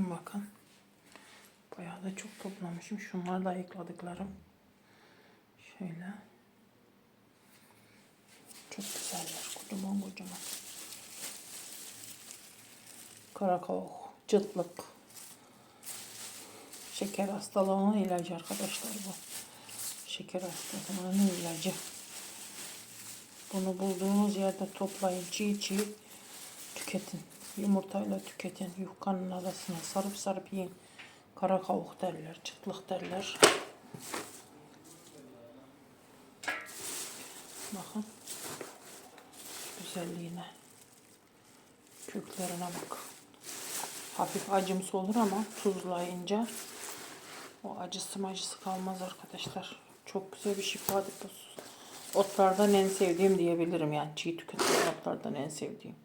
topladım bakın. Bayağı da çok toplamışım. Şunlar da ayıkladıklarım. Şöyle. Çok güzeller. Kocaman kocaman. Karakavuk, çıtlık. Şeker hastalığının ilacı arkadaşlar bu. Şeker hastalığının ilacı. Bunu bulduğunuz yerde toplayın. Çiğ çiğ tüketin. Yumurtayla tüketin. Yufkanın arasına sarıp sarıp yiyin. Kara kavuk derler, çıtlık derler. Bakın. Güzelliğine. Köklerine bak. Hafif acımsı olur ama tuzlayınca o acısı macısı kalmaz arkadaşlar. Çok güzel bir şifa deposu. Otlardan en sevdiğim diyebilirim yani çiğ tüketilen otlardan en sevdiğim.